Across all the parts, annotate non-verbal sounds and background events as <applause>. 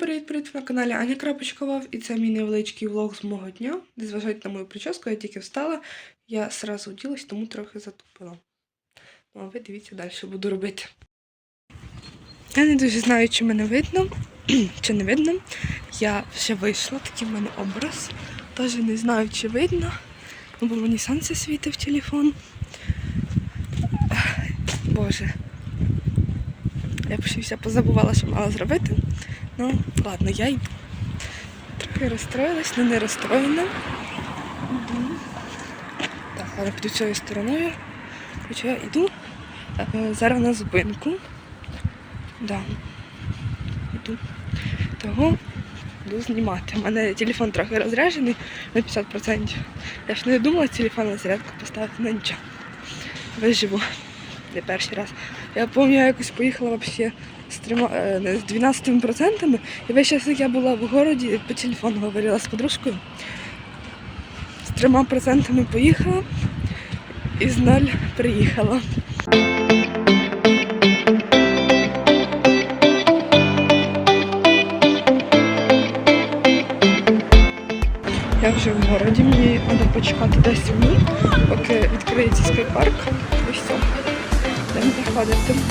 Привіт-привіт на каналі Аня Крапочкова і це мій невеличкий влог з мого дня. Не зважайте на мою прическу, я тільки встала, я сразу вділась, тому трохи затупила. Ну, а ви дивіться далі, що буду робити. Я не дуже знаю, чи мене видно, <clears throat> чи не видно. Я вже вийшла, такий в мене образ. Теж не знаю, чи видно, бо мені сонце світить в телефон. Боже. Я ще все позабувала, що мала зробити. Ну, ладно, я йду. Трохи розстроїлась, але не розстроєна. Мгм. Так, але піду цією стороною. Хоча я йду е, зараз на зупинку. Да. Йду. Того буду знімати. У мене телефон трохи розряджений на 50%. Я ж не думала телефон на зарядку поставити на нічого. Виживу. Не перший раз. Я пам'ятаю, я якось поїхала взагалі з, трьома, е, з 12%. І весь час, як я була в городі, по телефону говорила з подружкою. З трьома процентами поїхала і з ноль приїхала. Я вже в городі, мені треба почекати 10 днів, поки відкриється скайпарк. І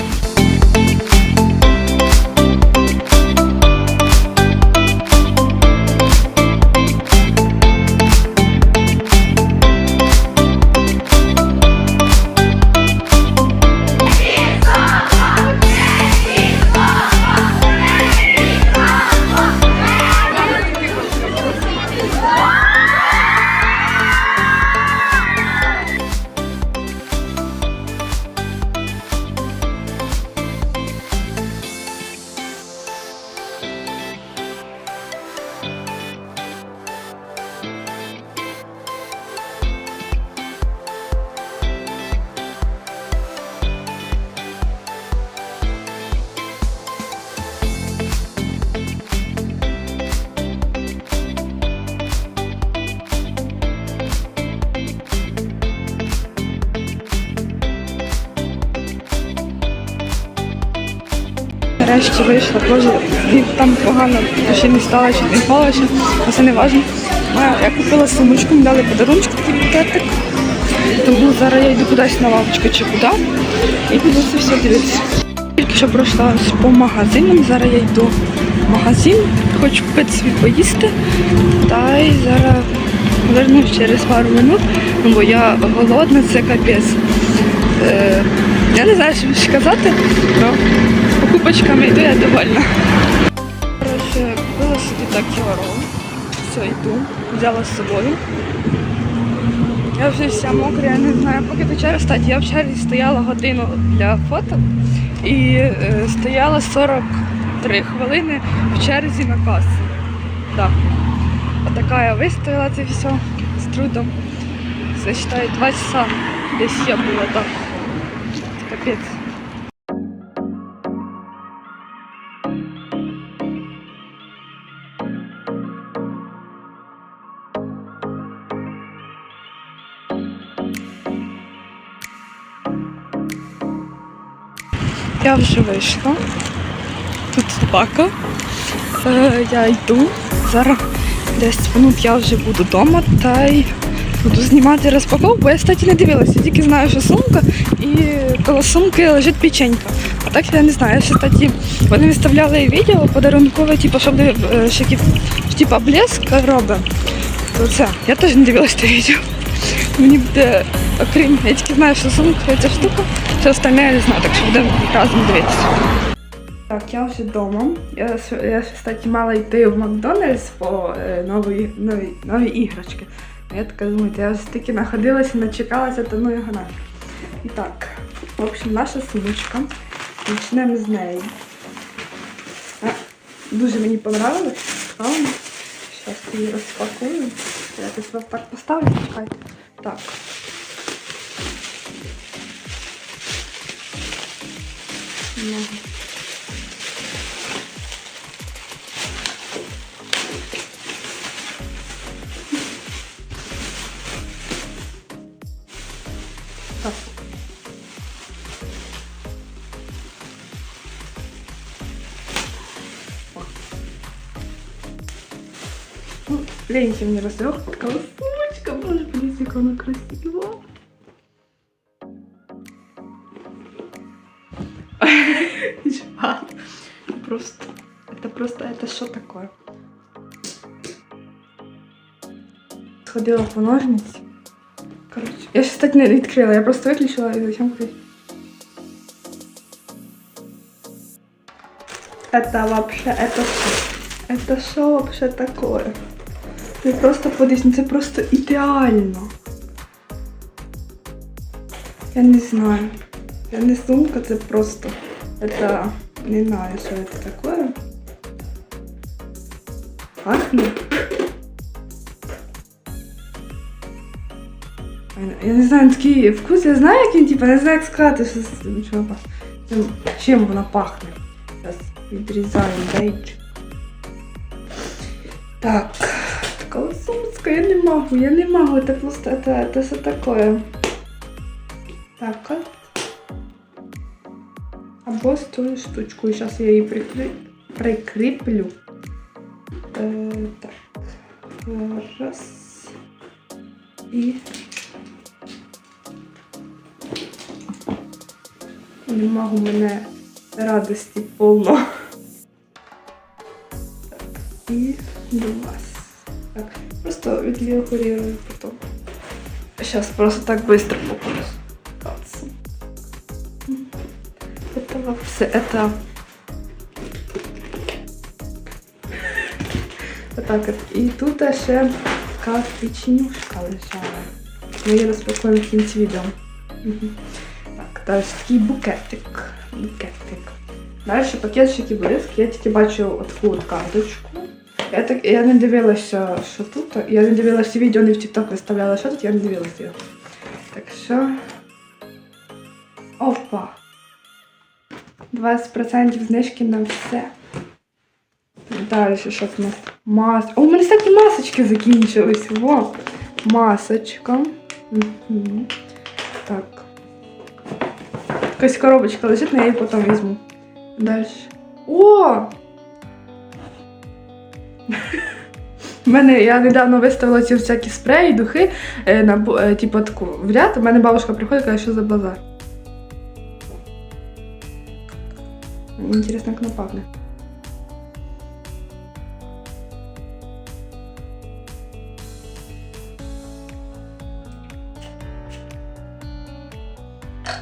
Нарешті вийшла, боже, там погано ще не стала, чи не впала, але це не важливо. Я купила сумочку, мені дали подарунок, такий букетик. Тому зараз я йду кудись на лавочку чи куди і буду це все дивитися. Тільки що пройшла по магазинам, зараз я йду в магазин, хочу купити собі поїсти. Та й зараз повернусь через пару минут, ну, бо я голодна, це капець. Е, я не знаю, що більше казати, але покупочками йду, я довольна. Коротше, купила собі так кілорол. Все, йду, взяла з собою. Я вже вся мокра, я не знаю, поки до черги стати. Я в черзі стояла годину для фото і е, стояла 43 хвилини в черзі на касу. Да. Отака я вистояла це все з трудом. Це вважаю, 2 часа десь я була так. Капець. Я вже вийшла. Тут собака. Е, я йду. Зараз 10 минут я вже буду вдома та й буду знімати розпаковку. Бо я, кстати, не дивилася, тільки знаю, що сумка і коло сумки лежить печенька. А так я не знаю. Я ще, кстати, вони виставляли відео подарункове, типу, щоб е, ще типу, блеск робить. То це. Я теж не дивилася те відео. Мені буде, окрім, я тільки знаю, що сумка ця штука, все остальне я не знаю, так що будемо разом дивитися. Так, я вже вдома. Я, я кстати, мала йти в Макдональдс по е, нові, нові, нові іграшки. А я така думаю, я стільки находилася, начекалася, то ну його нафіг. І так, в общем, наша сумочка. Почнемо з неї. А, дуже мені понравилось. Зараз її розпакую. Я тут вас так поставлю, чекайте. Так. Ну. Так. Ну, Леньки мне раздал. Такая сумочка, боже, блин, как она красива. <laughs> Чувак, Просто, это просто, это что такое? Сходила по ножниці. Короче, я ще так не відкрила, я просто виключила і зачем крутить. Это вообще, это что? Это что вообще такое? Ти просто подивись, ну це просто ідеально. Я не знаю. Я не сумка, це просто. Это не знаю, що це такое. Пахне. Я не знаю, такий вкус, я знаю, як він, типу, не знаю, як сказати, що з- чого пахне. Чим- Чим вона пахне. Зараз відрізаємо дейчик. Так, такая сумочка, я не могу, я не могу, это просто, это, это что такое? Так? Або з тою штучкою, сейчас я її прикрі... прикріплю. Е, так, раз. І... Не можу мене радості повно. И до вас. Так, просто відлігурирую потом. Сейчас просто так быстро покажу. Это вообще, это... Отак от. І тут ще така печенюшка лежала. Ми її розпакуємо в кінці відео. Так, далі такий букетик. Букетик. Далі пакетчики були, я тільки бачу таку карточку. Я, так, я не дивилася, що тут. Я не дивилася відео, не в TikTok виставляла, що тут, я не дивилася його. Так що. Опа! 20% знижки на все. Далі що в нас? Мас. О, у мене всякі масочки закінчились. Во! Масочка. Угу. Так. Якась коробочка лежить, але я її потім візьму. Далі. О! У мене я недавно виставила ці всякі спреї, духи, е, на, е, типу таку в ряд. У мене бабушка приходить каже, що за базар. Мені Інтересно, як вона пахне.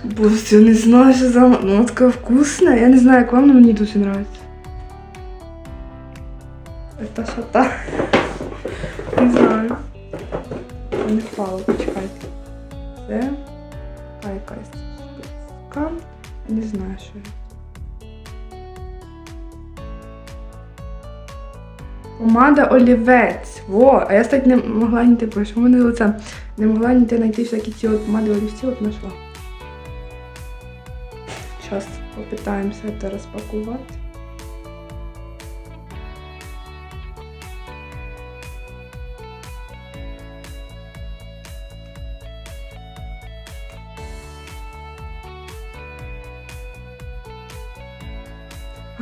Боже, я не знаю, що за ну, вона така вкусна. Я не знаю, як вам, але мені дуже подобається. Это что-то. Не знаю. Не впало, почекайте. Це така якась штука. Не знаю, що Помада олівець. Во, а я стать не могла ніти, бо що мене лице. Не могла ніде знайти всякі ці от помади олівці, от знайшла. Зараз попитаємося это распаковать.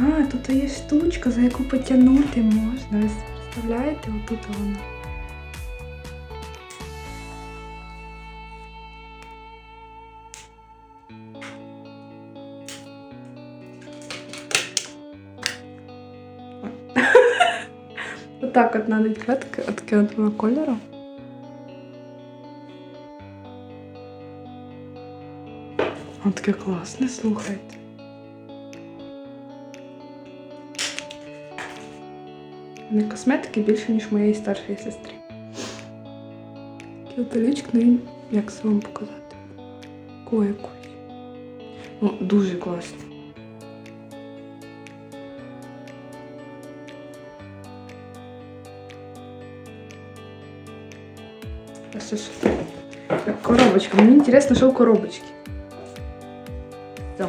А, тут є штучка, за яку потягнути можна. Ви представляєте, отут вона. <laughs> Отак от надо кветки, от воно кольору. Воно таке класне, слухайте. Не косметики більше, ніж моєї старшої сестри. Кілтолічк, ну як це вам показати? Кого якусь. Ну, дуже класно. А що ж Коробочка. Мені інтересно, що в коробочці. Там.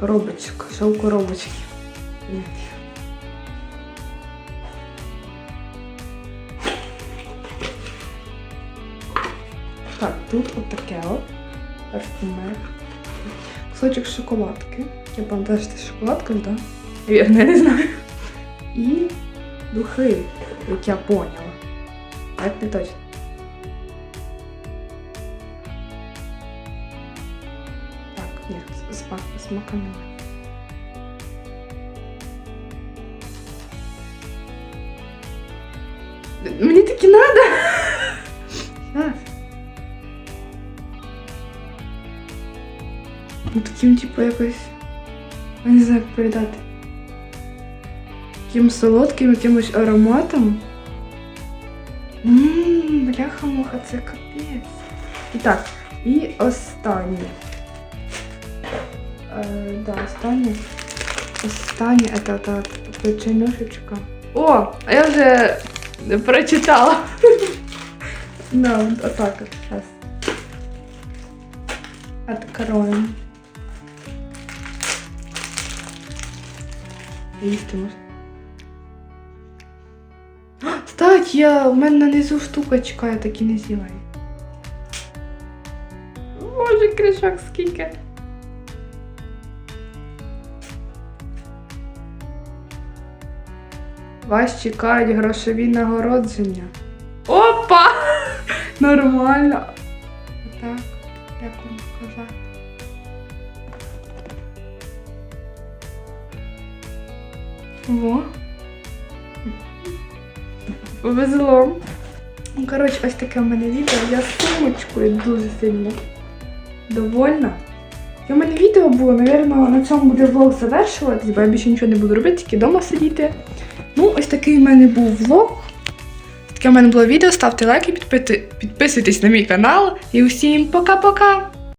Коробочка. Що в коробочці? Тут от таке от. Парфумер. Кусочок шоколадки. Я пам'ятаю, що це шоколадка, так? Да? Вірно, я не знаю. І духи, як я поняла. это не точно. Так, нет, с, смак, смака. Мені таки надо. таким, типу, якось. Я не знаю, як передати. Таким солодким якимось ароматом. Ммм, бляха-муха, це капець. І так, і останнє. Е, да, останнє. Останнє, це та печенюшечка. О, а я вже прочитала. <laughs> Да, вот отак от сейчас. Откроем. Їсти можна. А, я, у мене на низу штукочка, я так і не з'їла. Боже, кришок скільки. Вас чекають грошові нагородження. Опа! Нормально. Во. Повезло. Ну, коротше, ось таке в мене відео. Я з сумочкою дуже сильно довольна. І у мене відео було, напевно, на цьому буде влог завершуватись, бо я більше нічого не буду робити, тільки вдома сидіти. Ну, ось такий в мене був влог. Таке в мене було відео. Ставте лайки, підписуйтесь на мій канал. І усім пока-пока!